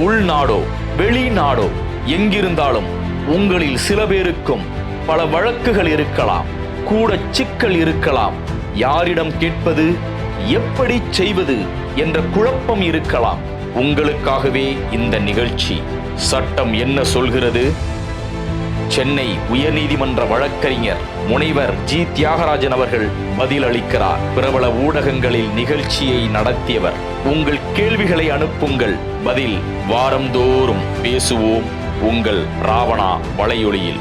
உள்நாடோ வெளிநாடோ எங்கிருந்தாலும் உங்களில் சில பேருக்கும் பல வழக்குகள் இருக்கலாம் கூட சிக்கல் இருக்கலாம். யாரிடம் கேட்பது எப்படி செய்வது என்ற குழப்பம் இருக்கலாம். உங்களுக்காகவே இந்த நிகழ்ச்சி சட்டம் என்ன சொல்கிறது? சென்னை உயர்நீதிமன்ற வழக்கறிஞர் முனைவர் ஜி. தியாகராஜன் அவர்கள் பதிலளிக்கிறார். பிரபல ஊடகங்களில் நிகழ்ச்சியை நடத்தியவர். உங்கள் கேள்விகளை அனுப்புங்கள். பதில் வாரந்தோறும் பேசுவோம். உங்கள் ராவணா வலையொலியில்.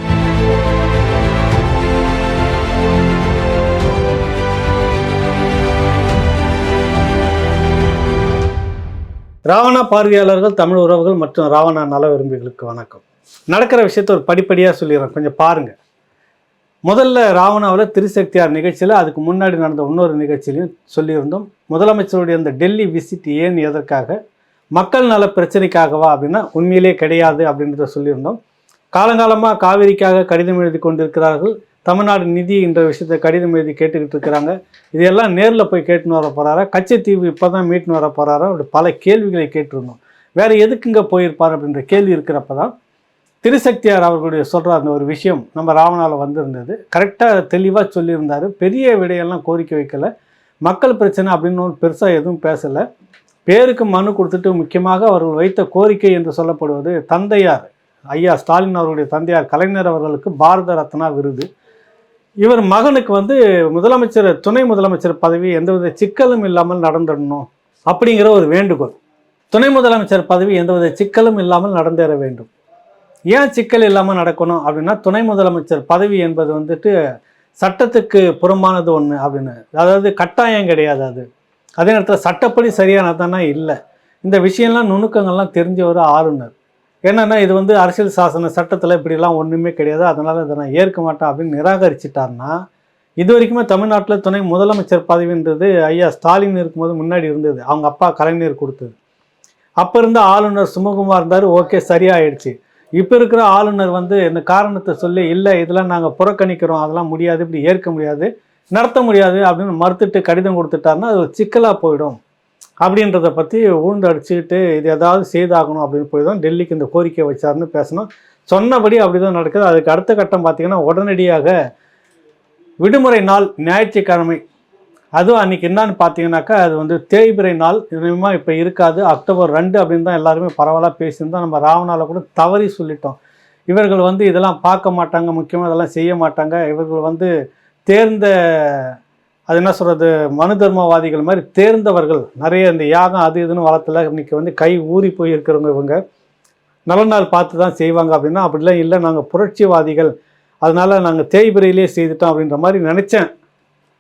ராவணா பார்வையாளர்கள் தமிழ் உறவுகள் மற்றும் ராவணா நல விரும்பிகளுக்கு வணக்கம். நடக்கிற விஷயத்த ஒரு படிப்படியாக சொல்லிடுறேன். கொஞ்சம் பாருங்கள் முதல்ல ராவணாவில் திருசக்தியார் நிகழ்ச்சியில் அதுக்கு முன்னாடி நடந்த இன்னொரு நிகழ்ச்சியிலையும் சொல்லியிருந்தோம். முதலமைச்சருடைய அந்த டெல்லி விசிட் ஏன் எதற்காக? மக்கள் நல பிரச்சனைக்காகவா அப்படின்னா உண்மையிலே கிடையாது அப்படின்றத சொல்லியிருந்தோம். காலங்காலமாக காவிரிக்காக கடிதம் எழுதி கொண்டிருக்கிறார்கள். தமிழ்நாடு நிதி என்ற விஷயத்தை கடிதம் எழுதி கேட்டுக்கிட்டு இருக்கிறாங்க. இதையெல்லாம் நேரில் போய் கேட்டுன்னு வர போகிறாரா கச்சத்தீவு இப்போ தான் மீட்டுன்னு வர போகிறாரா அப்படி பல கேள்விகளை கேட்டிருந்தோம். வேறு எதுக்குங்க போயிருப்பார் அப்படின்ற கேள்வி இருக்கிறப்ப தான் திருசக்தியார் அவர்களுடைய சொல்கிற அந்த ஒரு விஷயம் நம்ம ராவணாவில் வந்திருந்தது. கரெக்டாக தெளிவாக சொல்லியிருந்தார். பெரிய விடையெல்லாம் கோரிக்கை வைக்கலை. மக்கள் பிரச்சனை அப்படின்னு ஒரு பெருசாக எதுவும் பேசலை. பேருக்கு மனு கொடுத்துட்டு முக்கியமாக அவர்கள் வைத்த கோரிக்கை என்று சொல்லப்படுவது தந்தையார் ஐயா ஸ்டாலின் அவர்களுடைய தந்தையார் கலைஞர் அவர்களுக்கு பாரத ரத்னா விருது. இவர் மகனுக்கு வந்து முதலமைச்சர் துணை முதலமைச்சர் பதவி எந்தவித சிக்கலும் இல்லாமல் நடந்துடணும் அப்படிங்கிற ஒரு வேண்டுகோள். துணை முதலமைச்சர் பதவி எந்தவித சிக்கலும் இல்லாமல் நடந்தேற வேண்டும். ஏன் சிக்கல் இல்லாமல் நடக்கணும் அப்படின்னா துணை முதலமைச்சர் பதவி என்பது வந்துட்டு சட்டத்துக்கு புறம்பானது ஒன்று அப்படின்னு. அதாவது கட்டாயம் கிடையாது அது. அதே நேரத்தில் சட்டப்படி சரியானதானா இல்லை. இந்த விஷயம்லாம் நுணுக்கங்கள்லாம் தெரிஞ்ச ஒரு ஆளுநர். என்னென்னா இது வந்து அரசியல் சாசன சட்டத்தில் இப்படிலாம் ஒன்றுமே கிடையாது. அதனால் இதை நான் ஏற்க மாட்டேன் அப்படின்னு நிராகரிச்சிட்டார்னா இது வரைக்குமே தமிழ்நாட்டில் துணை முதலமைச்சர் பதவின்றது ஐயா ஸ்டாலின் இருக்கும்போது முன்னாடி இருந்தது. அவங்க அப்பா கலைஞர் கொடுத்தது. அப்போ இருந்த ஆளுநர் சுமகுமார் இருந்தார். ஓகே சரியாயிடுச்சு. இப்போ இருக்கிற ஆளுநர் வந்து இந்த காரணத்தை சொல்லி இல்லை இதெல்லாம் நாங்கள் புறக்கணிக்கிறோம் அதெல்லாம் முடியாது இப்படி ஏற்க முடியாது நடத்த முடியாது அப்படின்னு மறுத்துட்டு கடிதம் கொடுத்துட்டாருன்னா அது ஒரு சிக்கலாக போயிடும். அப்படின்றத பற்றி ஊழ்ந்து அடிச்சுக்கிட்டு இது ஏதாவது செய்தாகணும் அப்படின்னு போய் தான் டெல்லிக்கு இந்த கோரிக்கை வச்சாருன்னு பேசணும். சொன்னபடி அப்படி தான் நடக்குது. அதுக்கு அடுத்த கட்டம் பார்த்தீங்கன்னா உடனடியாக விடுமுறை நாள் ஞாயிற்றுக்கிழமை அதுவும் அன்றைக்கி என்னன்னு பார்த்தீங்கன்னாக்கா அது வந்து தேய்பிரை நாள் இனிமேல் இப்போ இருக்காது அக்டோபர் ரெண்டு அப்படின்னு தான் எல்லாருமே பரவலாக பேசியிருந்தோம். நம்ம ராவணாவில் கூட தவறி சொல்லிட்டோம். இவர்கள் வந்து இதெல்லாம் பார்க்க மாட்டாங்க முக்கியமாக இதெல்லாம் செய்ய மாட்டாங்க. இவர்கள் வந்து தேர்ந்த அது என்ன சொல்கிறது மனு தர்மவாதிகள் மாதிரி தேர்ந்தவர்கள். நிறைய இந்த யாகம் அது இதுன்னு வளர்த்துல. இன்றைக்கி வந்து கை ஊறி போய் இருக்கிறவங்க இவங்க. நல்ல நாள் பார்த்து தான் செய்வாங்க அப்படின்னா அப்படிலாம் இல்லை. நாங்கள் புரட்சிவாதிகள். அதனால் நாங்கள் தேய்பிரையிலே செய்துட்டோம் அப்படின்ற மாதிரி நினச்சேன்.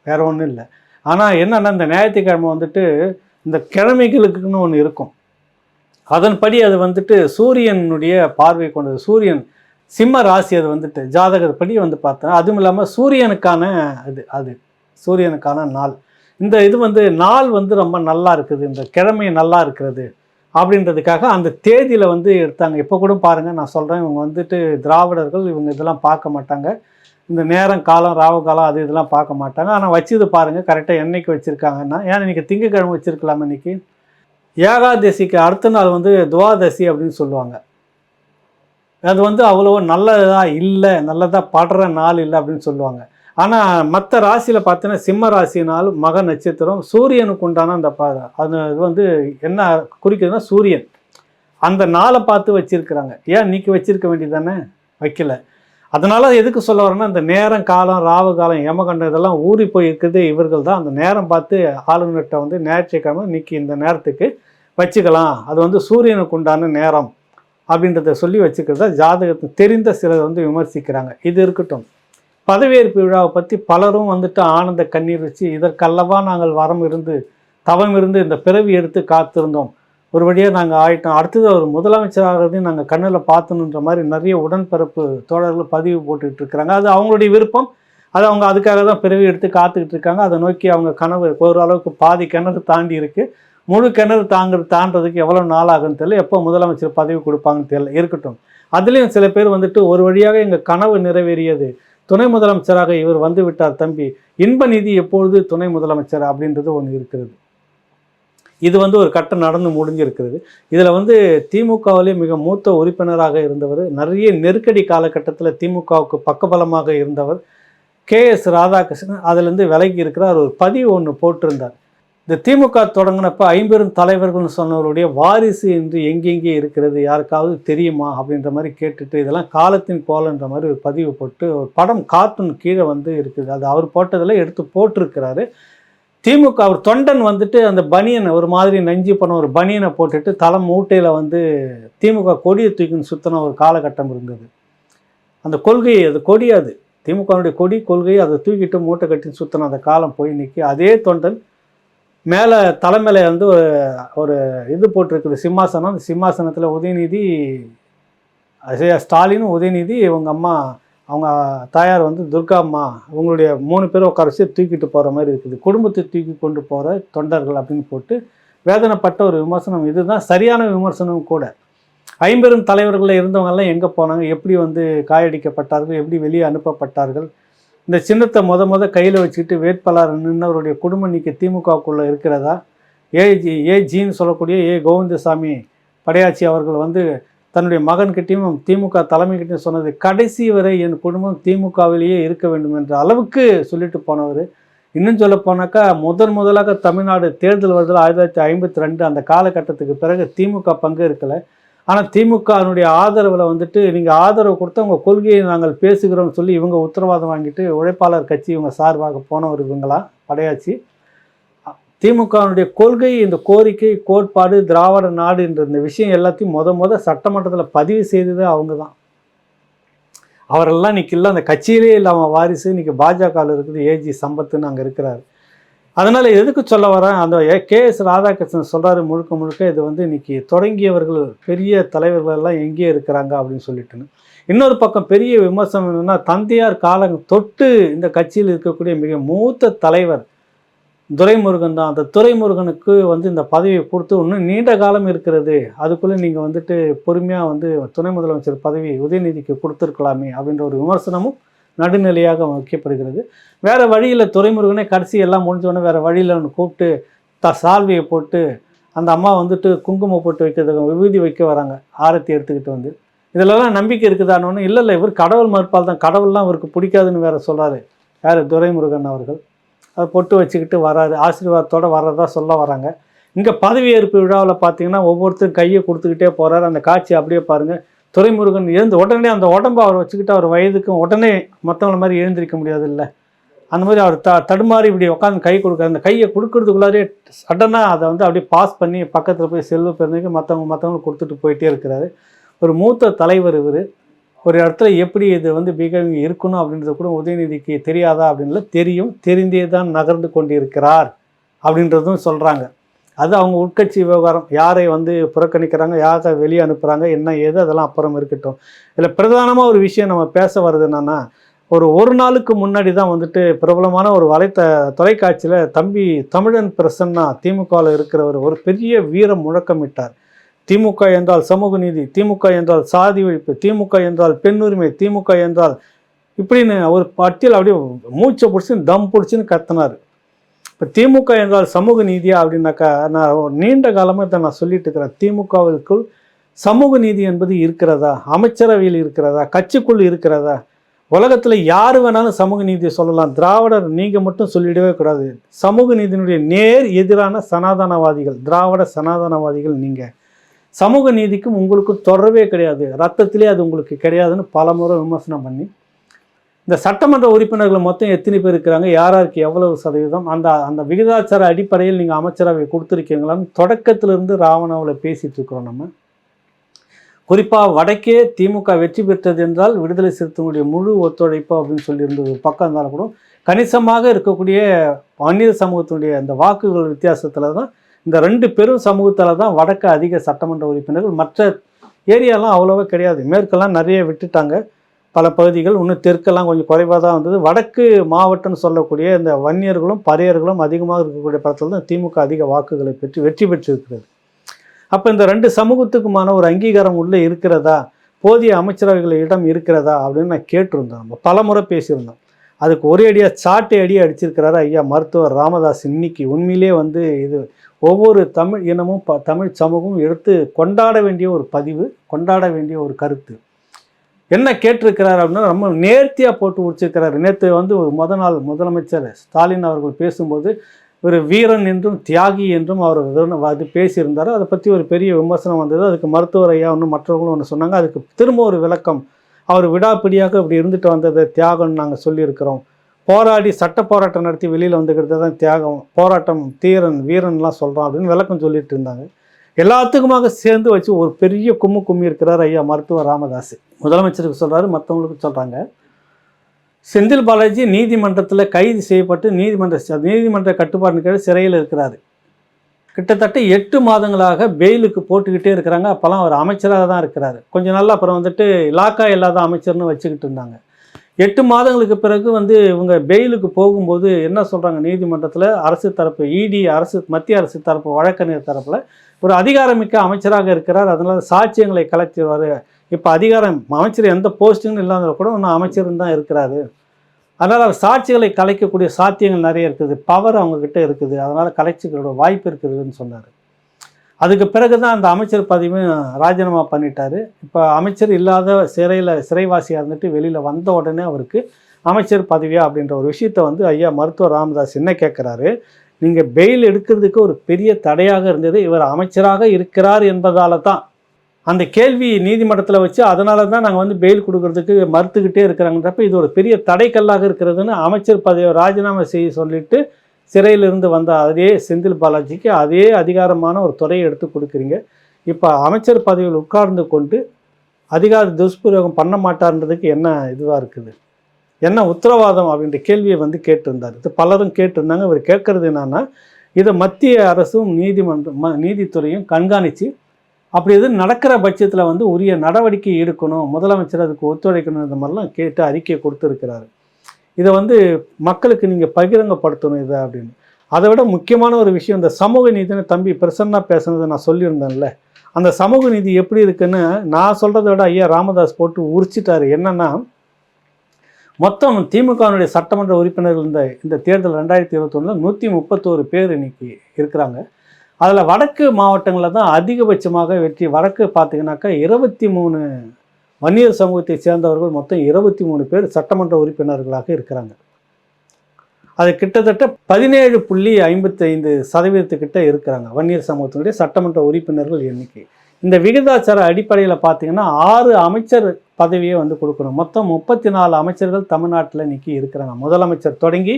வேற ஒன்றும் இல்லை. ஆனால் என்னென்னா இந்த ஞாயிற்றுக்கிழமை வந்துட்டு இந்த கிழமைகளுக்குன்னு ஒன்று இருக்கும். அதன்படி அது வந்துட்டு சூரியனுடைய பார்வை கொண்டது. சூரியன் சிம்ம ராசி அது வந்துட்டு ஜாதகப்படி வந்து பார்த்தா அதுவும் இல்லாமல் சூரியனுக்கான அது அது சூரியனுக்கான நாள். இந்த இது வந்து நாள் வந்து ரொம்ப நல்லா இருக்குது இந்த கிழமை நல்லா இருக்கிறது அப்படின்றதுக்காக அந்த தேதியில் வந்து எடுத்தாங்க. இப்போ கூட பாருங்கள் நான் சொல்கிறேன் இவங்க வந்துட்டு திராவிடர்கள் இவங்க இதெல்லாம் பார்க்க மாட்டாங்க. இந்த நேரம் காலம் ராவு காலம் அது இதெல்லாம் பார்க்க மாட்டாங்க. ஆனால் வச்சது பாருங்கள் கரெக்டாக என்னைக்கு வச்சுருக்காங்கன்னா ஏன்னா இன்றைக்கி திங்கக்கிழமை வச்சுருக்கலாம் இன்னைக்கு. ஏகாதசிக்கு அடுத்த நாள் வந்து துவாதசி அப்படின்னு சொல்லுவாங்க. அது வந்து அவ்வளோ நல்லதாக இல்லை நல்லதாக படுற நாள் இல்லை அப்படின்னு சொல்லுவாங்க. ஆனால் மற்ற ராசியில் பார்த்தீங்கன்னா சிம்ம ராசினால் மக நட்சத்திரம் சூரியனுக்கு உண்டான அந்த பா அது இது வந்து என்ன குறிக்குதுன்னா சூரியன். அந்த நாளை பார்த்து வச்சுருக்குறாங்க. ஏன் இன்னைக்கு வச்சிருக்க வேண்டியது தானே? வைக்கல. அதனால் எதுக்கு சொல்ல வரேன்னா இந்த நேரம் காலம் ராவு காலம் யமகண்டம் இதெல்லாம் ஊறி போய் இருக்குது இவர்கள் தான் அந்த நேரம் பார்த்து ஆளுநர்கிட்ட வந்து ஞாயிற்றுக்கிழமை இன்னைக்கு இந்த நேரத்துக்கு வச்சுக்கலாம். அது வந்து சூரியனுக்கு உண்டான நேரம் அப்படின்றத சொல்லி வச்சுக்கிறதா ஜாதகத்தை தெரிந்த சிலர் வந்து விமர்சிக்கிறாங்க. இது இருக்கட்டும். பதவியேற்பு விழாவை பற்றி பலரும் வந்துட்டு ஆனந்த கண்ணீர் வச்சு இதற்கல்லவா நாங்கள் வரம் இருந்து தவம் இருந்து இந்த பிறவி எடுத்து காத்திருந்தோம். ஒரு வழியாக நாங்கள் ஆயிட்டோம். அடுத்தது அவர் முதலமைச்சராகிறதையும் நாங்கள் கண்ணில் பார்த்தணுன்ற மாதிரி நிறைய உடன்பிறப்பு தோழர்கள் பதிவு போட்டுக்கிட்டு இருக்கிறாங்க. அது அவங்களுடைய விருப்பம். அது அவங்க அதுக்காக தான் பிறவி எடுத்து காத்துக்கிட்டு இருக்காங்க. அதை நோக்கி அவங்க கனவு ஓரளவுக்கு பாதி கிணறு தாண்டி இருக்குது முழு கிணறு தாங்கிறது தாண்டதுக்கு எவ்வளோ நாள் ஆகுன்னு தெரியல. எப்போ முதலமைச்சர் பதவி கொடுப்பாங்கன்னு தெரியல. இருக்கட்டும். அதுலேயும் சில பேர் வந்துட்டு ஒரு வழியாக எங்கள் கனவு நிறைவேறியது துணை முதலமைச்சராக இவர் வந்து விட்டார் தம்பி. இன்ப நிதி எப்பொழுது துணை முதலமைச்சர் அப்படின்றது ஒன்று இருக்கிறது. இது வந்து ஒரு கட்டம் நடந்து முடிஞ்சிருக்கிறது. இதில் வந்து திமுகவிலே மிக மூத்த உறுப்பினராக இருந்தவர் நிறைய நெருக்கடி காலகட்டத்தில் திமுகவுக்கு பக்கபலமாக இருந்தவர் கே எஸ் ராதாகிருஷ்ணன். அதுலேருந்து விலகி இருக்கிறார் ஒரு பதிவு ஒன்று போட்டிருந்தார். இந்த திமுக தொடங்கினப்ப ஐம்பெரும் தலைவர்கள்னு சொன்னவருடைய வாரிசு என்று எங்கெங்கே இருக்கிறது யாருக்காவது தெரியுமா அப்படின்ற மாதிரி கேட்டுட்டு இதெல்லாம் காலத்தின் கோலன்ற மாதிரி ஒரு பதிவு போட்டு ஒரு படம் கார்ட்டூன் கீழே வந்து இருக்குது. அது அவர் போட்டதில் எடுத்து போட்டிருக்கிறாரு. திமுக அவர் தொண்டன் வந்துட்டு அந்த பனியனை ஒரு மாதிரி நஞ்சு பண்ண ஒரு பனியனை போட்டுட்டு தலை மூட்டையில் வந்து திமுக கொடியை தூக்கின்னு சுற்றின ஒரு காலகட்டம் இருந்தது. அந்த கொள்கை அது கொடி அது. திமுகவுடைய கொடி கொள்கையை அதை தூக்கிட்டு மூட்டை கட்டி சுற்றின அந்த காலம் போய் நிற்கி அதே தொண்டன் மேலே தலைமையில வந்து ஒரு ஒரு இது போட்டிருக்குது சிம்மாசனம். அந்த சிம்மாசனத்தில் உதயநிதி ஸ்டாலின் ஸ்டாலினும் உதயநிதி இவங்க அம்மா அவங்க தாயார் வந்து துர்கா அம்மா அவங்களுடைய மூணு பேரும் உட்கார வச்சு தூக்கிட்டு போகிற மாதிரி இருக்குது. குடும்பத்தை தூக்கி கொண்டு போகிற தொண்டர்கள் அப்படின்னு போட்டு வேதனைப்பட்ட ஒரு விமர்சனம். இதுதான் சரியான விமர்சனம் கூட. ஐம்பெரும் தலைவர்களில் இருந்தவங்கெல்லாம் எங்கே போனாங்க? எப்படி வந்து காயடிக்கப்பட்டார்கள்? எப்படி வெளியே அனுப்பப்பட்டார்கள்? இந்த சின்னத்தை முத முத கையில் வச்சுக்கிட்டு வேட்பாளர் நின்றவருடைய குடும்ப நீக்க திமுகவுக்குள்ளே இருக்கிறதா? ஏ ஜி ஏ ஜின்னு சொல்லக்கூடிய ஏ கோவிந்தசாமி படையாச்சி அவர்கள் வந்து தன்னுடைய மகன்கிட்டையும் திமுக தலைமைக்கிட்டையும் சொன்னது கடைசி வரை என் குடும்பம் திமுகவிலேயே இருக்க வேண்டும் என்ற அளவுக்கு சொல்லிட்டு போனவர். இன்னும் சொல்ல போனாக்கா முதன் முதலாக தமிழ்நாடு தேர்தல் வருதல் ஆயிரத்தி தொள்ளாயிரத்தி ஐம்பத்தி ரெண்டு அந்த காலகட்டத்துக்கு பிறகு திமுக பங்கு இருக்கலை. ஆனால் திமுகனுடைய ஆதரவில் வந்துட்டு நீங்கள் ஆதரவு கொடுத்து உங்கள் கொள்கையை நாங்கள் பேசுகிறோம்னு சொல்லி இவங்க உத்தரவாதம் வாங்கிட்டு உழைப்பாளர் கட்சி இவங்க சார்பாக போனவர் இவங்களா? படையாச்சி. திமுகவினுடைய கொள்கை இந்த கோரிக்கை கோட்பாடு திராவிட நாடு என்ற இந்த விஷயம் எல்லாத்தையும் முத முத சட்டமன்றத்தில் பதிவு செய்தது அவங்க தான் அவரெல்லாம் இன்னைக்கு இல்லை அந்த கட்சியிலே இல்லாமல் வாரிசு இன்னைக்கு பாஜகவில் இருக்குது ஏஜி சம்பத்துன்னு அங்கே இருக்கிறாரு. அதனால் எதுக்கு சொல்ல வரேன்? அந்த கே எஸ் ராதாகிருஷ்ணன் சொல்கிறாரு முழுக்க முழுக்க இது வந்து இன்னைக்கு தொடங்கியவர்கள் பெரிய தலைவர்கள் எல்லாம் எங்கே இருக்கிறாங்க அப்படின்னு சொல்லிட்டுன்னு. இன்னொரு பக்கம் பெரிய விமர்சனம் என்னென்னா தந்தையார் காலம் தொட்டு இந்த கட்சியில் இருக்கக்கூடிய மிக மூத்த தலைவர் துரைமுருகன் தான். அந்த துரைமுருகனுக்கு வந்து இந்த பதவியை கொடுத்து இன்னும் நீண்ட காலம் இருக்கிறது. அதுக்குள்ளே நீங்கள் வந்துட்டு பொறுமையாக வந்து துணை முதலமைச்சர் பதவி உதயநிதிக்கு கொடுத்துருக்கலாமே அப்படின்ற ஒரு விமர்சனமும் நடுநிலையாக வைக்கப்படுகிறது. வேறு வழியில் துரைமுருகனே கடைசி எல்லாம் முடிஞ்சோடனே வேறு வழியில் ஒன்று கூப்பிட்டு த சால்வியை போட்டு அந்த அம்மா வந்துட்டு குங்குமம் போட்டு வைக்கிறதுக்கு விபூதி வைக்க வராங்க. ஆரத்தி எடுத்துக்கிட்டு வந்து. இதிலெல்லாம் நம்பிக்கை இருக்குதானோன்னு இல்லை இல்லை இவர் கடவுள் மறுப்பால் தான். கடவுள்லாம் இவருக்கு பிடிக்காதுன்னு வேற சொல்கிறாரு யார்? துரைமுருகன் அவர்கள். பொட்டு வச்சுக்கிட்டு வராரு ஆசீர்வாதத்தோடு வர்றதா சொல்ல வராங்க. இங்கே பதவியேற்பு விழாவில் பார்த்தீங்கன்னா ஒவ்வொருத்தரும் கையை கொடுத்துக்கிட்டே போகிறாரு அந்த காட்சி அப்படியே பாருங்கள் துரைமுருகன் எழுந்து உடனே அந்த உடம்பு அவர் வச்சுக்கிட்டு அவர் வயதுக்கும் உடனே மற்றவங்கள மாதிரி எழுந்திருக்க முடியாது இல்லை அந்த மாதிரி அவர் த தடுமாறி இப்படி உட்காந்து கை கொடுக்குற அந்த கையை கொடுக்கறதுக்குள்ளாரே சடனாக அதை வந்து அப்படியே பாஸ் பண்ணி பக்கத்தில் போய் செல்வ பிறந்தவங்க மற்றவங்க மற்றவங்களுக்கு கொடுத்துட்டு போயிட்டே இருக்கிறாரு. ஒரு மூத்த தலைவர் இவர். ஒரு இடத்துல எப்படி இது வந்து பிஹேவிங் இருக்கணும் அப்படின்றது கூட உதயநிதிக்கு தெரியாதா அப்படின்ல தெரியும் தெரிந்தே தான் நகர்ந்து கொண்டிருக்கிறார் அப்படின்றதும் சொல்கிறாங்க அது அவங்க உட்கட்சி விவகாரம் யாரை வந்து புறக்கணிக்கிறாங்க யாரை வெளியே அனுப்புகிறாங்க என்ன ஏது அதெல்லாம் அப்புறம் இருக்கட்டும். இதில் பிரதானமாக ஒரு விஷயம் நம்ம பேச வர்றது என்னென்னா ஒரு ஒரு நாளுக்கு முன்னாடி தான் வந்துட்டு பிரபலமான ஒரு வலைத்த தொலைக்காட்சியில் தம்பி தமிழன் பிரசன்னா திமுகவில் இருக்கிறவர் ஒரு பெரிய வீரம் முழக்கமிட்டார். திமுக என்றால் சமூக நீதி திமுக என்றால் சாதி ஒழிப்பு திமுக என்றால் பெண்ணுரிமை திமுக என்றால் இப்படின்னு அவர் பட்டியல் அப்படியே மூச்சை பிடிச்சின்னு தம் பிடிச்சின்னு கத்தினார். இப்போ திமுக என்றால் சமூக நீதியா அப்படின்னாக்கா நான் நீண்ட காலமாக இதை நான் சொல்லிட்டு இருக்கிறேன். திமுகவிற்குள் சமூக நீதி என்பது இருக்கிறதா? அமைச்சரவையில் இருக்கிறதா? கட்சிக்குள் இருக்கிறதா? உலகத்தில் யார் வேணாலும் சமூக நீதியை சொல்லலாம். திராவிடர் நீங்கள் மட்டும் சொல்லிடவே கூடாது. சமூக நீதியினுடைய நேர் எதிரான சனாதனவாதிகள் திராவிட சனாதனவாதிகள் நீங்கள் சமூக நீதிக்கும் உங்களுக்கும் தொடர்பே கிடையாது. ரத்தத்திலே அது உங்களுக்கு கிடையாதுன்னு பல முறை விமர்சனம் பண்ணி இந்த சட்டமன்ற உறுப்பினர்கள் மொத்தம் எத்தனை பேர் இருக்கிறாங்க? யாராருக்கு எவ்வளவு சதவீதம்? அந்த அந்த விகிதாச்சார அடிப்படையில் நீங்கள் அமைச்சரவை கொடுத்துருக்கீங்களான்னு தொடக்கத்திலிருந்து ராவணாவில் பேசிகிட்டு இருக்கிறோம் நம்ம. குறிப்பாக வடக்கே திமுக வெற்றி பெற்றது என்றால் விடுதலை சிறுத்தைகளுடைய முழு ஒத்துழைப்பு அப்படின்னு சொல்லியிருந்தது ஒரு பக்கம் இருந்தாலும் கூட கணிசமாக இருக்கக்கூடிய வன்னியர் சமூகத்தினுடைய அந்த வாக்குகள் வித்தியாசத்தில் தான் இந்த ரெண்டு பெரும் சமூகத்தில் தான் வடக்கு அதிக சட்டமன்ற உறுப்பினர்கள் மற்ற ஏரியாலாம் அவ்வளோவா கிடையாது. மேற்கெல்லாம் நிறைய விட்டுட்டாங்க. பல பகுதிகள் இன்னும் தெற்கெல்லாம் கொஞ்சம் குறைவாக தான் வந்தது. வடக்கு மாவட்டம்னு சொல்லக்கூடிய இந்த வன்னியர்களும் பறையர்களும் அதிகமாக இருக்கக்கூடிய படத்தில் தான் திமுக அதிக வாக்குகளை பெற்று வெற்றி பெற்றிருக்கிறது. அப்போ இந்த ரெண்டு சமூகத்துக்குமான ஒரு அங்கீகாரம் உள்ளே இருக்கிறதா? போதிய அமைச்சரவைகள் இடம் இருக்கிறதா? அப்படின்னு நான் கேட்டிருந்தோம் நம்ம பல முறை பேசியிருந்தோம். அதுக்கு ஒரே அடியாக சாட்டை அடியாக அடிச்சிருக்கிறாரு ஐயா மருத்துவர் ராமதாஸ். இன்னைக்கு உண்மையிலே வந்து இது ஒவ்வொரு தமிழ் இனமும் ப தமிழ் சமூகமும் எடுத்து கொண்டாட வேண்டிய ஒரு பதிவு கொண்டாட வேண்டிய ஒரு கருத்து. என்ன கேட்டிருக்கிறார் அப்படின்னா ரொம்ப நேர்த்தியாக போட்டு முடிச்சிருக்கிறார். நேற்று வந்து ஒரு முத நாள் முதலமைச்சர் ஸ்டாலின் அவர்கள் பேசும்போது ஒரு வீரன் என்றும் தியாகி என்றும் அவர் அது பேசியிருந்தார். அதை பற்றி ஒரு பெரிய விமர்சனம் வந்தது. அதுக்கு மருத்துவர் ஐயா ஒன்று மற்றவங்களும் ஒன்று சொன்னாங்க. அதுக்கு திரும்ப ஒரு விளக்கம். அவர் விடாப்பிடியாக இப்படி இருந்துட்டு வந்தது தியாகம்னு நாங்கள் சொல்லியிருக்கிறோம். போராடி சட்ட போராட்டம் நடத்தி வெளியில் வந்துக்கிறது தான் தியாகம். போராட்டம் தீரன் வீரன்லாம் சொல்கிறோம் அப்படின்னு விளக்கம் சொல்லிட்டு இருந்தாங்க. எல்லாத்துக்குமாக சேர்ந்து வச்சு ஒரு பெரிய கும்மு கும்மி இருக்கிறார் ஐயா மருத்துவர் ராமதாஸ் முதலமைச்சருக்கு சொல்கிறாரு மற்றவங்களுக்கு சொல்கிறாங்க செந்தில் பாலாஜி நீதிமன்றத்தில் கைது செய்யப்பட்டு நீதிமன்ற நீதிமன்ற கட்டுப்பாடு கீழே சிறையில் இருக்கிறாரு. கிட்டத்தட்ட எட்டு மாதங்களாக பெயிலுக்கு போட்டுக்கிட்டே இருக்கிறாங்க. அப்போல்லாம் அவர் அமைச்சராக தான் இருக்கிறாரு. கொஞ்ச நாள் அப்புறம் வந்துட்டு இலாக்கா இல்லாத அமைச்சர்னு வச்சுக்கிட்டு இருந்தாங்க. எட்டு மாதங்களுக்கு பிறகு வந்து இவங்க பெயிலுக்கு போகும்போது என்ன சொல்கிறாங்க நீதிமன்றத்தில் அரசு தரப்பு இடி அரசு மத்திய அரசு தரப்பு வழக்கறிஞர் தரப்பில் ஒரு அதிகாரமிக்க அமைச்சராக இருக்கிறார். அதனால் சாட்சியங்களை கலெக்டிவார் இப்போ அதிகாரம் அமைச்சர் எந்த போஸ்டிங்னு இல்லாத கூட இன்னும் அமைச்சரும் தான் இருக்கிறாரு. அதனால் அவர் சாட்சிகளை கலைக்கக்கூடிய சாத்தியங்கள் நிறைய இருக்குது. பவர் அவங்கக்கிட்ட இருக்குது. அதனால் கலைச்சிக்கிறோட வாய்ப்பு இருக்குதுன்னு சொன்னார். அதுக்கு பிறகு தான் அந்த அமைச்சர் பதவியும் ராஜினாமா பண்ணிட்டார். இப்போ அமைச்சர் இல்லாத சிறையில் சிறைவாசியாக இருந்துட்டு வெளியில் வந்த உடனே அவருக்கு அமைச்சர் பதவியா அப்படின்ற ஒரு விஷயத்த வந்து ஐயா மருத்துவர் ராமதாஸ் என்ன கேட்குறாரு நீங்கள் பெயில் எடுக்கிறதுக்கு ஒரு பெரிய தடையாக இருந்தது இவர் அமைச்சராக இருக்கிறார் என்பதால தான் அந்த கேள்வி நீதிமன்றத்தில் வச்சு அதனால தான் நாங்கள் வந்து பெயில் கொடுக்கறதுக்கு மறுத்துக்கிட்டே இருக்கிறாங்கன்றப்ப இது ஒரு பெரிய தடைக்கல்லாக இருக்கிறதுன்னு அமைச்சர் பதவியை ராஜினாமா செய்ய சொல்லிட்டு சிறையிலிருந்து வந்த அதே செந்தில் பாலாஜிக்கு அதே அதிகாரமான ஒரு துறையை எடுத்து கொடுக்குறீங்க. இப்போ அமைச்சர் பதவியில் உட்கார்ந்து கொண்டு அதிகார துஷ்பிரயோகம் பண்ண மாட்டார்ன்றதுக்கு என்ன இதுவாக இருக்குது? என்ன உத்தரவாதம் அப்படின்ற கேள்வியை வந்து கேட்டிருந்தார். இது பலரும் கேட்டிருந்தாங்க. இவர் கேட்கறது என்னன்னா இதை மத்திய அரசும் நீதிமன்றம் ம- நீதித்துறையும் கண்காணித்து அப்படி எதுவும் நடக்கிற பட்சத்தில் வந்து உரிய நடவடிக்கை எடுக்கணும். முதலமைச்சர் அதுக்கு ஒத்துழைக்கணும். இந்த மாதிரிலாம் கேட்டு அறிக்கை கொடுத்துருக்கிறாரு. இதை வந்து மக்களுக்கு நீங்கள் பகிரங்கப்படுத்தணும் இதை அப்படின்னு. அதை விட முக்கியமான ஒரு விஷயம் இந்த சமூக நீதினு தம்பி பிரசன்னா பேசுனதை நான் சொல்லியிருந்தேன்ல. அந்த சமூக நீதி எப்படி இருக்குன்னு நான் சொல்கிறத விட ஐயா ராமதாஸ் போட்டு உரிச்சிட்டாரு. என்னென்னா மொத்தம் திமுகவினுடைய சட்டமன்ற உறுப்பினர்கள் இந்த இந்த தேர்தல் ரெண்டாயிரத்தி இருபத்தொன்னில் நூற்றி முப்பத்தோரு பேர் இன்னைக்கு இருக்கிறாங்க. அதில் வடக்கு மாவட்டங்களில் தான் அதிகபட்சமாக வெற்றி வடக்கு பார்த்தீங்கன்னாக்கா இருபத்தி மூணு வன்னியர் சமூகத்தை சேர்ந்தவர்கள் மொத்தம் இருபத்தி மூணு பேர் சட்டமன்ற உறுப்பினர்களாக இருக்கிறாங்க. அது கிட்டத்தட்ட பதினேழு புள்ளி ஐம்பத்தைந்து சதவீதத்துக்கிட்ட இருக்கிறாங்க வன்னியர் சமூகத்தினுடைய சட்டமன்ற உறுப்பினர்கள் எண்ணிக்கை. இந்த விகிதாச்சார அடிப்படையில் பார்த்தீங்கன்னா ஆறு அமைச்சர் பதவியை வந்து கொடுக்கணும். மொத்தம் முப்பத்தி நாலு அமைச்சர்கள் தமிழ்நாட்டில் இன்னைக்கு இருக்கிறாங்க. முதலமைச்சர் தொடங்கி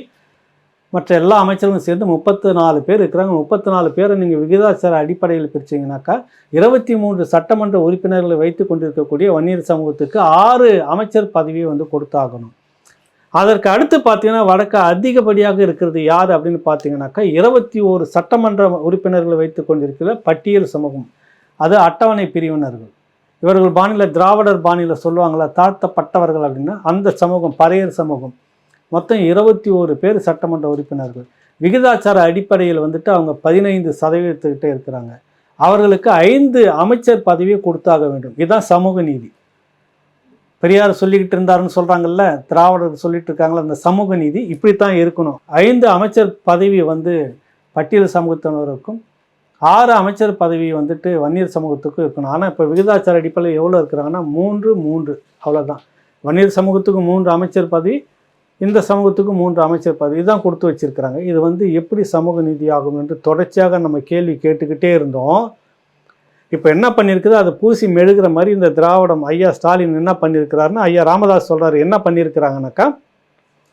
மற்ற எல்லா அமைச்சர்களும் சேர்ந்து முப்பத்து நாலு பேர் இருக்கிறாங்க. முப்பத்தி நாலு பேரை நீங்கள் விகிதாச்சார அடிப்படையில் பிரிச்சிங்கனாக்கா இருபத்தி மூன்று சட்டமன்ற உறுப்பினர்களை வைத்து கொண்டிருக்கக்கூடிய வன்னியர் சமூகத்துக்கு ஆறு அமைச்சர் பதவியை வந்து கொடுத்தாகணும். அதற்கு அடுத்து பார்த்தீங்கன்னா வடக்கு அதிகப்படியாக இருக்கிறது யார் அப்படின்னு பார்த்தீங்கன்னாக்கா இருபத்தி ஒரு சட்டமன்ற உறுப்பினர்களை வைத்து கொண்டிருக்கிற பட்டியல் சமூகம். அது அட்டவணை பிரிவினர்கள். இவர்கள் பாணியில் திராவிடர் பாணியில் சொல்லுவாங்களா தாழ்த்தப்பட்டவர்கள் அப்படின்னா அந்த சமூகம் பறையர் சமூகம். மொத்தம் இருபத்தி ஒரு பேர் சட்டமன்ற உறுப்பினர்கள். விகிதாச்சார அடிப்படையில் வந்துட்டு அவங்க பதினைந்து சதவீதத்துக்கிட்ட இருக்கிறாங்க. அவர்களுக்கு ஐந்து அமைச்சர் பதவியை கொடுத்தாக வேண்டும். இதுதான் சமூக நீதி. பெரியார் சொல்லிக்கிட்டு இருந்தாருன்னு சொல்கிறாங்கல்ல திராவிடர் சொல்லிட்டு இருக்காங்களா அந்த சமூக நீதி இப்படித்தான் இருக்கணும். ஐந்து அமைச்சர் பதவி வந்து பட்டியல் சமூகத்தினருக்கும் ஆறு அமைச்சர் பதவி வந்துட்டு வன்னியர் சமூகத்துக்கும் இருக்கணும். ஆனால் இப்போ விகிதாச்சார அடிப்படையில் எவ்வளோ இருக்கிறாங்கன்னா மூன்று மூன்று. அவ்வளோதான் வன்னியர் சமூகத்துக்கு மூன்று அமைச்சர் பதவி இந்த சமூகத்துக்கு மூன்று அமைச்சர் பதவி தான் கொடுத்து வச்சிருக்கிறாங்க. இது வந்து எப்படி சமூக நீதி ஆகும் என்று தொடர்ச்சியாக நம்ம கேள்வி கேட்டுக்கிட்டே இருந்தோம். இப்போ என்ன பண்ணியிருக்குது அதை பூசி மெழுகிற மாதிரி இந்த திராவிடம் ஐயா ஸ்டாலின் என்ன பண்ணியிருக்கிறாருன்னு ஐயா ராமதாஸ் சொல்கிறார் என்ன பண்ணியிருக்கிறாங்கனாக்கா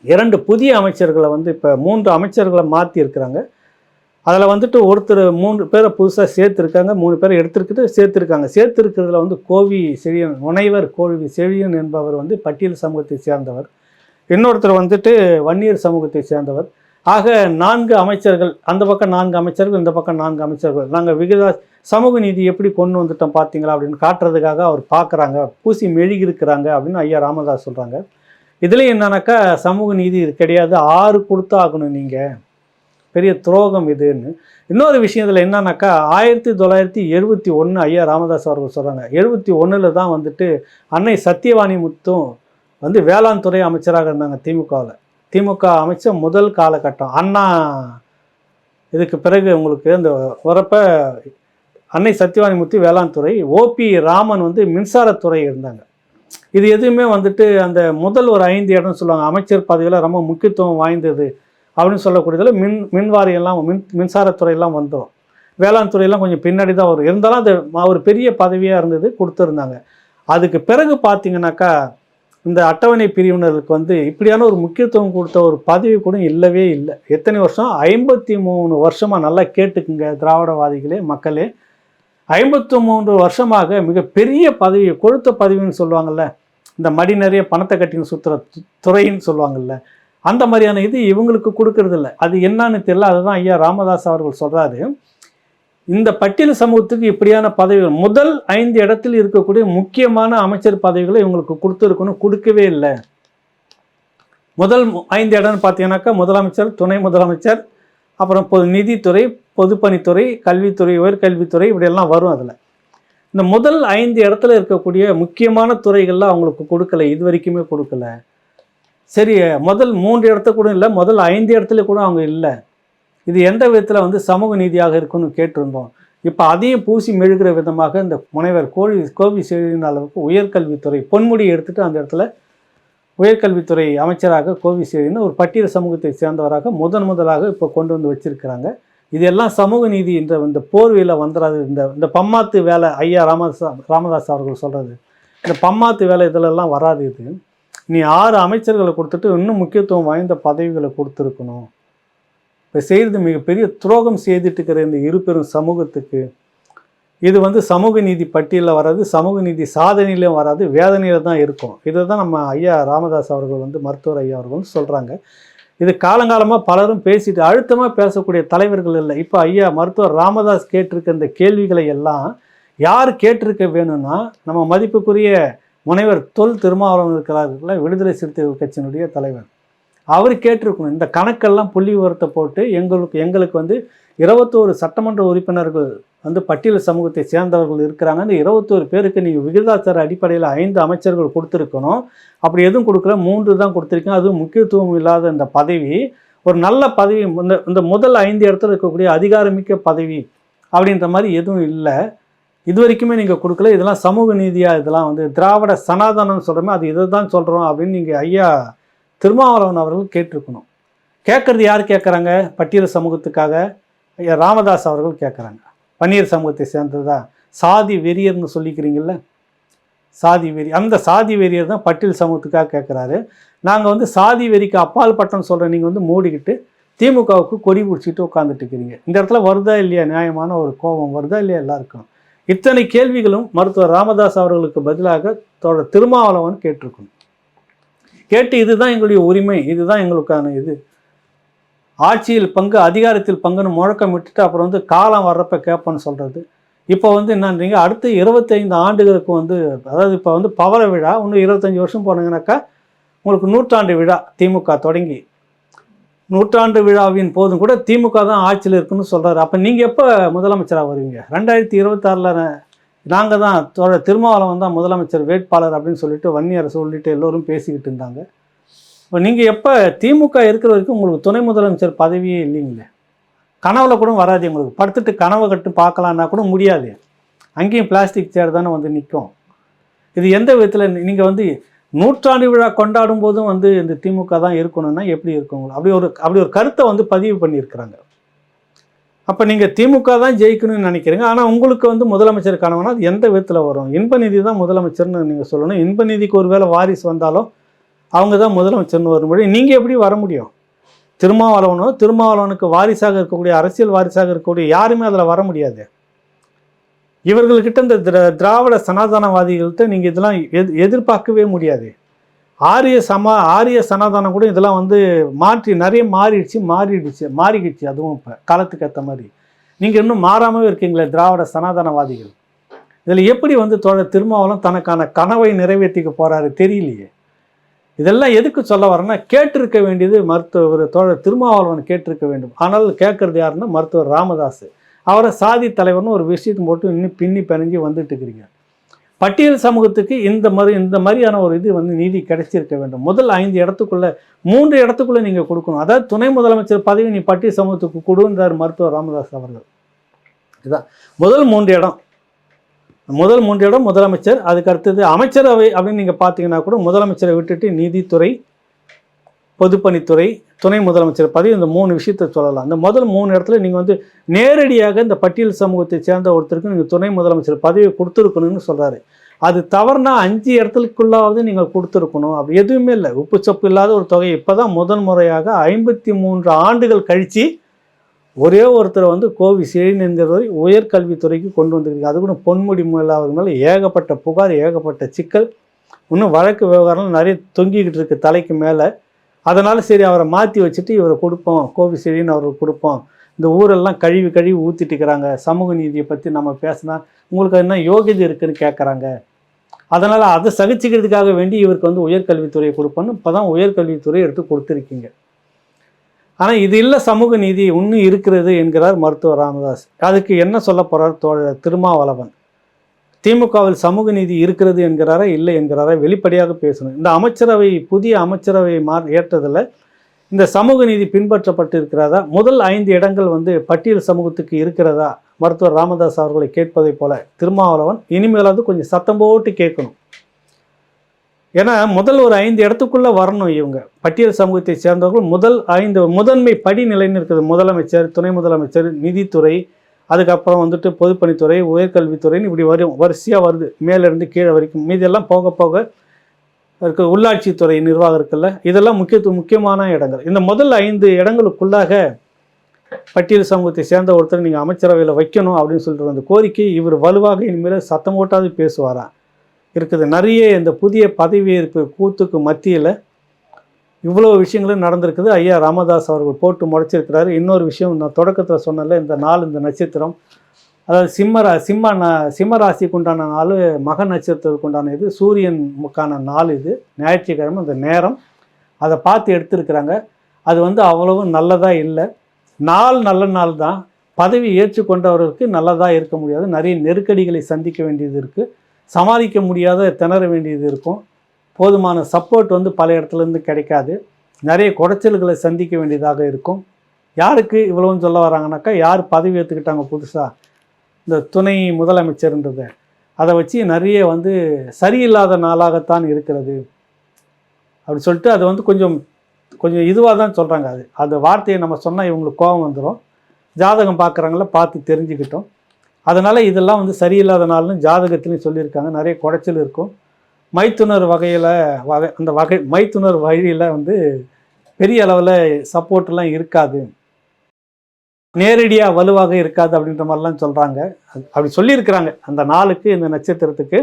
இரண்டு புதிய அமைச்சர்களை வந்து இப்போ மூன்று அமைச்சர்களை மாற்றி இருக்கிறாங்க அதில் வந்துட்டு ஒருத்தர் மூன்று பேரை புதுசாக சேர்த்துருக்காங்க மூணு பேரை எடுத்துருக்கிட்டு சேர்த்துருக்காங்க. சேர்த்துருக்கிறதுல வந்து கோவி செழியன் முனைவர் கோவி செழியன் என்பவர் வந்து பட்டியல் சமூகத்தை சேர்ந்தவர். இன்னொருத்தர் வந்துட்டு வன்னியர் சமூகத்தை சேர்ந்தவர். ஆக நான்கு அமைச்சர்கள் அந்த பக்கம் நான்கு அமைச்சர்கள் இந்த பக்கம் நான்கு அமைச்சர்கள். நாங்கள் விகிதா சமூக நீதி எப்படி கொண்டு வந்துட்டோம் பார்த்தீங்களா அப்படின்னு காட்டுறதுக்காக அவர் பார்க்குறாங்க. பூசி மெழுகிருக்கிறாங்க அப்படின்னு ஐயா ராமதாஸ் சொல்கிறாங்க இதுலேயும் என்னன்னாக்கா சமூக நீதி இது கிடையாது. ஆறு கொடுத்து ஆகணும் நீங்கள் பெரிய துரோகம் இதுன்னு. இன்னொரு விஷயம் இதில் என்னன்னாக்கா ஆயிரத்தி தொள்ளாயிரத்தி எழுபத்தி ஒன்று ஐயா ராமதாஸ் அவர்கள் சொல்கிறாங்க எழுபத்தி ஒன்றில் தான் வந்துட்டு அன்னை சத்தியவாணி முத்தும் வந்து வேளாண் துறை அமைச்சராக இருந்தாங்க திமுகவில். திமுக அமைச்சர் முதல் காலகட்டம். அண்ணா இதுக்கு பிறகு உங்களுக்கு அந்த வரப்ப அன்னை சத்யவாணிமூர்த்தி வேளாண் துறை ஓபி ராமன் வந்து மின்சாரத்துறை இருந்தாங்க. இது எதுவுமே வந்துட்டு அந்த முதல் ஒரு ஐந்து இடம்னு சொல்லுவாங்க. அமைச்சர் பதவியில் ரொம்ப முக்கியத்துவம் வாய்ந்தது அப்படின்னு சொல்லக்கூடியதில் மின் மின்வாரியெல்லாம் மின் மின்சாரத்துறையெல்லாம் வந்துடும் வேளாண் துறையெல்லாம் கொஞ்சம் பின்னாடி தான் வரும். இருந்தாலும் அது ஒரு பெரிய பதவியாக இருந்தது கொடுத்துருந்தாங்க. அதுக்கு பிறகு பார்த்தீங்கன்னாக்கா இந்த அட்டவணை பிரிவினருக்கு வந்து இப்படியான ஒரு முக்கியத்துவம் கொடுத்த ஒரு பதவி கூட இல்லவே இல்லை. எத்தனை வருஷம்? ஐம்பத்தி மூணு வருஷமாக நல்லா கேட்டுக்குங்க திராவிடவாதிகளே மக்களே. ஐம்பத்தி மூன்று வருஷமாக மிகப்பெரிய பதவி கொழுத்த பதவின்னு சொல்லுவாங்கள்ல இந்த மடி நிறைய பணத்தை கட்டின்னு சுற்றுற துறைன்னு சொல்லுவாங்கள்ல அந்த மாதிரியான இது இவங்களுக்கு கொடுக்கறதில்ல. அது என்னன்னு தெரியல. அதுதான் ஐயா ராமதாஸ் அவர்கள் சொல்கிறாரு இந்த பட்டியல் சமூகத்துக்கு இப்படியான பதவிகள் முதல் ஐந்து இடத்தில் இருக்கக்கூடிய முக்கியமான அமைச்சர் பதவிகளை இவங்களுக்கு கொடுத்துருக்கணும் கொடுக்கவே இல்லை. முதல் ஐந்து இடம்னு பார்த்தீங்கன்னாக்கா முதலமைச்சர் துணை முதலமைச்சர் அப்புறம் பொது நிதித்துறை பொதுப்பணித்துறை கல்வித்துறை உயர்கல்வித்துறை இப்படியெல்லாம் வரும் அதில். இந்த முதல் ஐந்து இடத்துல இருக்கக்கூடிய முக்கியமான துறைகள்லாம் அவங்களுக்கு கொடுக்கல இது வரைக்குமே கொடுக்கல. சரி முதல் மூன்று இடத்த கூட இல்லை முதல் ஐந்து இடத்துல கூட அவங்க இல்லை. இது எந்த விதத்தில் வந்து சமூக நீதியாக இருக்குன்னு கேட்டிருந்தோம். இப்போ அதையும் பூசி மெழுகிற விதமாக இந்த முனைவர் கோவி கோவி செழியின் அளவுக்கு உயர்கல்வித்துறை பொன்முடி எடுத்துட்டு அந்த இடத்துல உயர்கல்வித்துறை அமைச்சராக கோவி செழின்னு ஒரு பட்டியல் சமூகத்தை சேர்ந்தவராக முதன் முதலாக இப்போ கொண்டு வந்து வச்சிருக்கிறாங்க. இதெல்லாம் சமூக நீதி என்ற இந்த போர்வையில் வந்துடாது இந்த இந்த பம்மாத்து வேலை ஐயா ராமதாஸ் ராமதாஸ் அவர்கள் சொல்கிறது இந்த பம்மாத்து வேலை இதிலெல்லாம் வராது இது. நீ ஆறு அமைச்சர்களை கொடுத்துட்டு இன்னும் முக்கியத்துவம் வாய்ந்த பதவிகளை கொடுத்துருக்கணும். இப்போ செய்கிறது மிகப்பெரிய துரோகம் செய்துட்டு இருக்கிற இந்த இரு பெரும் சமூகத்துக்கு இது வந்து சமூக நீதி பட்டியலில் வராது சமூக நீதி சாதனையிலும் வராது வேதனையில் தான் இருக்கும். இதை தான் நம்ம ஐயா ராமதாஸ் அவர்கள் வந்து மருத்துவர் ஐயா அவர்கள் வந்து சொல்கிறாங்க இது காலங்காலமாக பலரும் பேசிட்டு அழுத்தமாக பேசக்கூடிய தலைவர்கள் இல்லை. இப்போ ஐயா மருத்துவர் ராமதாஸ் கேட்டிருக்க இந்த கேள்விகளை எல்லாம் யார் கேட்டிருக்க வேணும்னா நம்ம மதிப்புக்குரிய முனைவர் தொல் திருமாவளவன் இருக்கிறார்கள் விடுதலை சிறுத்தைகள் கட்சியினுடைய தலைவர். அவர் கேட்டிருக்கணும். இந்த கணக்கெல்லாம் புள்ளி விவரத்தை போட்டு எங்களுக்கு எங்களுக்கு வந்து இருபத்தோரு சட்டமன்ற உறுப்பினர்கள் வந்து பட்டியல் சமூகத்தை சேர்ந்தவர்கள் இருக்கிறாங்க அந்த இருபத்தோரு பேருக்கு நீங்கள் விகிதாச்சார அடிப்படையில் ஐந்து அமைச்சர்கள் கொடுத்துருக்கணும். அப்படி எதுவும் கொடுக்கல. மூன்று தான் கொடுத்துருக்கீங்க அதுவும் முக்கியத்துவம் இல்லாத இந்த பதவி. ஒரு நல்ல பதவி இந்த இந்த முதல் ஐந்து இடத்துல இருக்கக்கூடிய அதிகாரமிக்க பதவி அப்படின்ற மாதிரி எதுவும் இல்லை. இது வரைக்குமே நீங்கள் கொடுக்கல. இதெல்லாம் சமூக நீதியாக இதெல்லாம் வந்து திராவிட சனாதனம்னு சொல்கிறோமே அது இதை தான் சொல்கிறோம் அப்படின்னு நீங்கள் ஐயா திருமாவளவன் அவர்கள் கேட்டிருக்கணும். கேட்குறது யார் கேட்குறாங்க? பட்டியல் சமூகத்துக்காக ராமதாஸ் அவர்கள் கேட்குறாங்க. பன்னீர் சமூகத்தை சேர்ந்ததா? சாதி வெறியர்னு சொல்லிக்கிறீங்கல்ல? சாதி வெறி அந்த சாதி வெறியர் தான் பட்டியல் சமூகத்துக்காக கேட்குறாரு. நாங்கள் வந்து சாதி வெறிக்கு அப்பால் பட்டம் சொல்கிற நீங்கள் வந்து மூடிக்கிட்டு திமுகவுக்கு கொடி பிடிச்சிட்டு உட்காந்துட்டு இருக்கிறீங்க. இந்த இடத்துல வருதா இல்லையா? நியாயமான ஒரு கோபம் வருதா இல்லையா எல்லாருக்கும்? இத்தனை கேள்விகளும் மருத்துவர் ராமதாஸ் அவர்களுக்கு பதிலாக தோழர் திருமாவளவன் கேட்டிருக்கணும். கேட்டு இதுதான் எங்களுடைய உரிமை இதுதான் எங்களுக்கான இது. ஆட்சியில் பங்கு அதிகாரத்தில் பங்குன்னு முழக்கம் விட்டுட்டு அப்புறம் வந்து காலம் வர்றப்ப கேட்பேன்னு சொல்கிறது இப்போ வந்து என்னன்றீங்க அடுத்த இருபத்தைந்து ஆண்டுகளுக்கு வந்து அதாவது இப்போ வந்து பவர விழா இன்னும் இருபத்தஞ்சி வருஷம் போனீங்கன்னாக்கா உங்களுக்கு நூற்றாண்டு விழா திமுக தொடங்கி. நூற்றாண்டு விழாவின் போதும் கூட திமுக தான் ஆட்சியில் இருக்குன்னு சொல்கிறாரு அப்போ நீங்கள் எப்போ முதலமைச்சராக வருவீங்க? ரெண்டாயிரத்தி இருபத்தாறில் நாங்கள் தான் தோழர் திருமாவளவன் தான் முதலமைச்சர் வேட்பாளர் அப்படின்னு சொல்லிட்டு வன்னியரை சொல்லிட்டு எல்லோரும் பேசிக்கிட்டு இருந்தாங்க. இப்போ நீங்கள் எப்போ திமுக இருக்கிற வரைக்கும் உங்களுக்கு துணை முதலமைச்சர் பதவியே இல்லைங்களே? கனவுல கூட வராது உங்களுக்கு படுத்துட்டு கனவு கட்டு பார்க்கலான்னா கூட முடியாது. அங்கேயும் பிளாஸ்டிக் சேர் தானே வந்து நிற்கும் இது எந்த விதத்தில் நீங்கள் வந்து நூற்றாண்டு விழா கொண்டாடும் போதும் வந்து இந்த திமுக தான் இருக்கணும்னா எப்படி இருக்கும் அப்படி ஒரு அப்படி ஒரு கருத்தை வந்து பதிவு பண்ணியிருக்கிறாங்க. அப்போ நீங்கள் திமுக தான் ஜெயிக்கணும்னு நினைக்கிறீங்க. ஆனால் உங்களுக்கு வந்து முதலமைச்சர் கனவுனா அது எந்த விதத்தில் வரும்? இன்ப நிதி தான் முதலமைச்சர்னு நீங்கள் சொல்லணும். இன்ப நிதிக்கு ஒரு வேளை வாரிசு வந்தாலும் அவங்க தான் முதலமைச்சர்னு வரும்படி நீங்கள் எப்படி வர முடியும்? திருமாவளவனோ திருமாவளவனுக்கு வாரிசாக இருக்கக்கூடிய அரசியல் வாரிசாக இருக்கக்கூடிய யாருமே அதில் வர முடியாது. இவர்கள்கிட்ட இந்த திராவிட சனாதனவாதிகள்கிட்ட நீங்கள் இதெல்லாம் எதிர்பார்க்கவே முடியாது. ஆரிய சமா ஆரிய சனாதனம் கூட இதெல்லாம் வந்து மாற்றி நிறைய மாறிடுச்சு மாறிடுச்சு மாறிடுச்சு அதுவும் இப்போ காலத்துக்கு ஏற்ற மாதிரி. நீங்கள் இன்னும் மாறாமவே இருக்கீங்களே திராவிட சனாதனவாதிகள். இதில் எப்படி வந்து தோழர் திருமாவளம் தனக்கான கனவை நிறைவேற்றிக்க போகிறாரு தெரியலையே. இதெல்லாம் எதுக்கு சொல்ல வரேன்னா கேட்டிருக்க வேண்டியது மருத்துவர் தோழர் திருமாவளவன் கேட்டிருக்க வேண்டும். ஆனால் கேட்கறது யாருன்னா மருத்துவர் ராமதாஸ் அவரை சாதி தலைவர்னு ஒரு விஷயத்தை போட்டு இன்னும் பின்னி பிணைஞ்சு வந்துட்டு இருக்கிறீங்க. பட்டியல் சமூகத்துக்கு இந்த மாதிரி இந்த மாதிரியான ஒரு இது வந்து நீதி கிடைச்சிருக்க வேண்டும். முதல் ஐந்து இடத்துக்குள்ள மூன்று இடத்துக்குள்ளே நீங்கள் கொடுக்கணும். அதாவது துணை முதலமைச்சர் பதவி நீ பட்டியல் சமூகத்துக்கு கொடுன்றார் மருத்துவர் ராமதாஸ் அவர்கள். இதுதான். முதல் மூன்று இடம். முதல் மூன்று இடம் முதலமைச்சர். அதுக்கு அடுத்தது அமைச்சரவை அப்படின்னு நீங்கள் பார்த்தீங்கன்னா கூட முதலமைச்சரை விட்டுட்டு நீதித்துறை பொதுப்பணித்துறை துணை முதலமைச்சர் பதவி இந்த மூணு விஷயத்தை சொல்லலாம். அந்த முதல் மூணு இடத்துல நீங்கள் வந்து நேரடியாக இந்த பட்டியல் சமூகத்தை சேர்ந்த ஒருத்தருக்கு நீங்கள் துணை முதலமைச்சர் பதவி கொடுத்துருக்கணும்னு சொல்கிறாரு அது தவறுனா அஞ்சு இடத்துக்குள்ளாவது நீங்கள் கொடுத்துருக்கணும். அப்படி எதுவுமே இல்லை. உப்பு சப்பு இல்லாத ஒரு தொகை இப்போ தான் முதன் முறையாக ஐம்பத்தி மூன்று ஆண்டுகள் கழித்து ஒரே ஒருத்தர் வந்து கோவி செழின் என்கிறவரை உயர்கல்வித்துறைக்கு கொண்டு வந்திருக்கீங்க. அது கூட பொன்முடி முதலாவது மேலே ஏகப்பட்ட புகார் ஏகப்பட்ட சிக்கல். இன்னும் வழக்கு விவகாரம் நிறைய தொங்கிக்கிட்டு இருக்கு தலைக்கு மேலே. அதனால் சரி அவரை மாற்றி வச்சுட்டு இவரை கொடுப்போம் கோவி அவருக்கு கொடுப்போம். இந்த ஊரெல்லாம் கழுவி கழுவி ஊற்றிட்டு இருக்கிறாங்க சமூக நீதியை பற்றி நம்ம பேசினா உங்களுக்கு என்ன யோகியதை இருக்குன்னு கேட்குறாங்க அதனால் அதை சகிச்சுக்கிறதுக்காக வேண்டி இவருக்கு வந்து உயர்கல்வித்துறையை கொடுப்போன்னு இப்போ தான் உயர்கல்வித்துறை எடுத்து கொடுத்துருக்கீங்க. ஆனால் இது இல்லை சமூக நீதி இன்னும் இருக்கிறது என்கிறார் மருத்துவர் ராமதாஸ். அதுக்கு என்ன சொல்ல போகிறார் தோழர் திருமாவளவன்? திமுகவில் சமூக நீதி இருக்கிறது என்கிறாரா இல்லை என்கிறாரா வெளிப்படையாக பேசணும். இந்த அமைச்சரவை புதிய அமைச்சரவை மா ஏற்றதில் இந்த சமூக நீதி பின்பற்றப்பட்டு இருக்கிறதா முதல் ஐந்து இடங்கள் வந்து பட்டியல் சமூகத்துக்கு இருக்கிறதா? மருத்துவர் ராமதாஸ் அவர்களை கேட்பதைப் போல திருமாவளவன் இனிமேலாவது கொஞ்சம் சத்தம் போட்டு கேட்கணும். ஏன்னா முதல் ஒரு ஐந்து இடத்துக்குள்ளே வரணும் இவங்க. பட்டியல் சமூகத்தை சேர்ந்தவர்கள் முதல் ஐந்து முதன்மை படிநிலைன்னு இருக்குது முதலமைச்சர் துணை முதலமைச்சர் நிதித்துறை அதுக்கப்புறம் வந்துட்டு பொதுப்பணித்துறை உயர்கல்வித்துறைன்னு இப்படி வரும் வரிசையாக வருது. மேலேருந்து கீழே வரைக்கும். மீதெல்லாம் போக போக இருக்க உள்ளாட்சித்துறை நிர்வாகம் இருக்குல்ல இதெல்லாம் முக்கியத்துவம் முக்கியமான இடங்கள். இந்த முதல் ஐந்து இடங்களுக்குள்ளாக பட்டியல் சமூகத்தை சேர்ந்த ஒருத்தர் நீங்கள் அமைச்சரவையில் வைக்கணும் அப்படின்னு சொல்லிட்டு அந்த கோரிக்கை இவர் வலுவாக இனிமேல் சத்தம் போட்டாவது பேசுவாரா? இருக்குது. நிறைய இந்த புதிய பதவியேற்பு கூத்துக்கு மத்தியில் இவ்வளோ விஷயங்களும் நடந்திருக்குது. ஐயா ராமதாஸ் அவர்கள் போட்டு முளைச்சிருக்கிறாரு. இன்னொரு விஷயம் நான் தொடக்கத்தில் சொன்னல இந்த நாள் இந்த நட்சத்திரம் அதாவது சிம்ம ரா சிம்ம ந சிம்ம ராசிக்கு உண்டான நாள் மக நட்சத்திரத்துக்கு உண்டான இது சூரியனுக்கான நாள் இது ஞாயிற்றுக்கிழமை அந்த நேரம். அதை பார்த்து எடுத்திருக்கிறாங்க. அது வந்து அவ்வளவு நல்லதாக இல்லை. நாள் நல்ல நாள் தான். பதவி ஏற்றுக்கொண்டவர்களுக்கு நல்லதாக இருக்க முடியாது. நிறைய நெருக்கடிகளை சந்திக்க வேண்டியது இருக்குது சமாளிக்க முடியாத திணற வேண்டியது இருக்கும். போதுமான சப்போர்ட் வந்து பல இடத்துலேருந்து கிடைக்காது. நிறைய குடைச்சல்களை சந்திக்க வேண்டியதாக இருக்கும். யாருக்கு இவ்வளவுன்னு சொல்ல வராங்கனாக்கா யார் பதவி ஏற்றுக்கிட்டாங்க புதுசாக இந்த துணை முதலமைச்சர்ன்றதை அதை வச்சு நிறைய வந்து சரியில்லாத நாளாகத்தான் இருக்கிறது. அப்படி சொல்லிட்டு அதை வந்து கொஞ்சம் கொஞ்சம் இதுவாக தான் சொல்கிறாங்க அது. அந்த வார்த்தையை நம்ம சொன்னால் இவங்களுக்கு கோபம் வந்துடும் ஜாதகம் பார்க்குறாங்கள பார்த்து தெரிஞ்சுக்கிட்டோம். அதனால் இதெல்லாம் வந்து சரியில்லாத நாள்னு ஜாதகத்துலேயும் சொல்லியிருக்காங்க. நிறைய குடைச்சல் இருக்கும். மைத்துனர் வகையில் வகை அந்த வகை மைத்துனர் வழியில் வந்து பெரிய அளவில் சப்போர்ட்லாம் இருக்காது. நேரடியாக வலுவாக இருக்காது அப்படின்ற மாதிரிலாம் சொல்கிறாங்க அப்படி சொல்லியிருக்கிறாங்க. அந்த நாளுக்கு இந்த நட்சத்திரத்துக்கு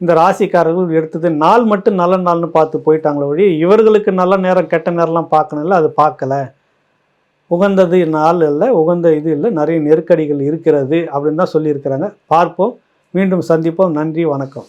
இந்த ராசிக்காரர்கள் எடுத்தது நாள் மட்டும் நல்ல நாள்னு பார்த்து போயிட்டாங்களே வழி இவர்களுக்கு நல்ல நேரம் கெட்ட நேரம்லாம் பார்க்கணும்ல அது பார்க்கல. உகந்தது நாள் இல்லை உகந்த இது இல்லை நிறைய நெருக்கடிகள் இருக்கிறது அப்படின்னு தான் சொல்லியிருக்கிறாங்க. பார்ப்போம். மீண்டும் சந்திப்போம். நன்றி வணக்கம்.